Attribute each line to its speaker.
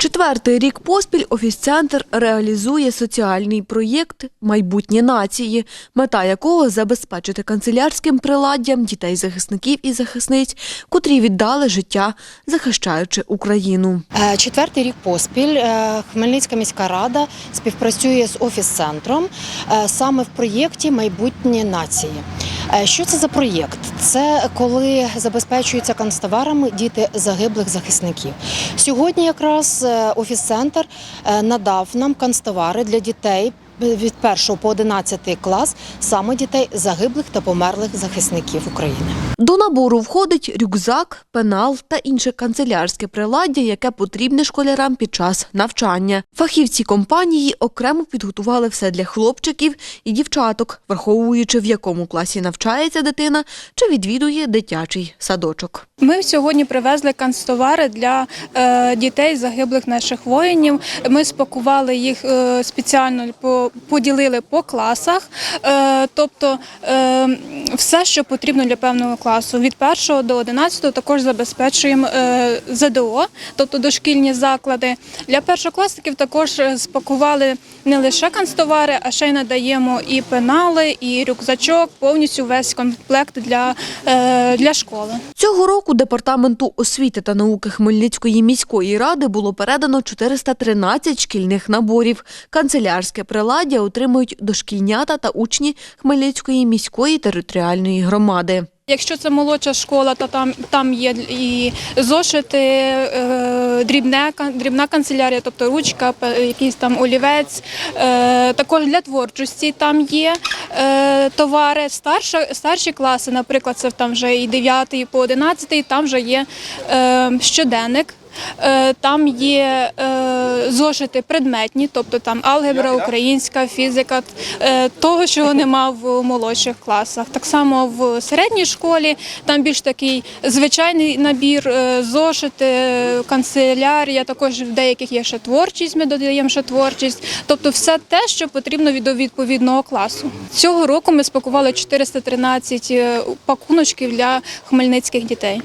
Speaker 1: Четвертий рік поспіль офіс-центр реалізує соціальний проєкт Майбутнє нації, мета якого забезпечити канцелярським приладдям дітей захисників і захисниць, котрі віддали життя, захищаючи Україну.
Speaker 2: Е, Четвертий рік поспіль е, Хмельницька міська рада співпрацює з офіс-центром е, саме в проєкті Майбутнє нації. Е, Що це за проєкт? Це коли забезпечуються канцтоварами діти загиблих захисників. Сьогодні якраз е, офіс-центр е, надав нам канцтовари для дітей. Від 1 по 11 клас саме дітей загиблих та померлих захисників України.
Speaker 1: До набору входить рюкзак, пенал та інше канцелярське приладдя, яке потрібне школярам під час навчання. Фахівці компанії окремо підготували все для хлопчиків і дівчаток, враховуючи в якому класі навчається дитина чи відвідує дитячий садочок.
Speaker 3: Ми сьогодні привезли канцтовари для е, дітей загиблих наших воїнів. Ми спакували їх е, спеціально по поділили по класах, е, тобто все, що потрібно для певного класу. Від 1 до 11 також забезпечуємо е, ЗДО, тобто дошкільні заклади. Для першокласників також е, спакували не лише канцтовари, а ще й надаємо і пенали, і рюкзачок, повністю весь комплект для, е, для школи.
Speaker 1: Цього року департаменту освіти та науки Хмельницької міської ради було передано 413 шкільних наборів. Канцелярське приладдя отримують дошкільнята та учні Хмельницької міської територіальної громади.
Speaker 3: Якщо це молодша школа, то там, там є і зошити, е, дрібне, дрібна канцелярія, тобто ручка, якийсь там олівець. Е, також для творчості там є е, товари. Старша, старші класи, наприклад, це там вже і 9 по 11, там вже є щоденник. Е, Там є е, зошити предметні, тобто там алгебра, українська, фізика, е, того, чого нема в молодших класах. Так само в середній школі там більш такий звичайний набір, зошити, канцелярія, також в деяких є ще творчість, ми додаємо ще творчість. Тобто все те, що потрібно від відповідного класу. Цього року ми спакували 413 е, пакуночків для хмельницьких дітей.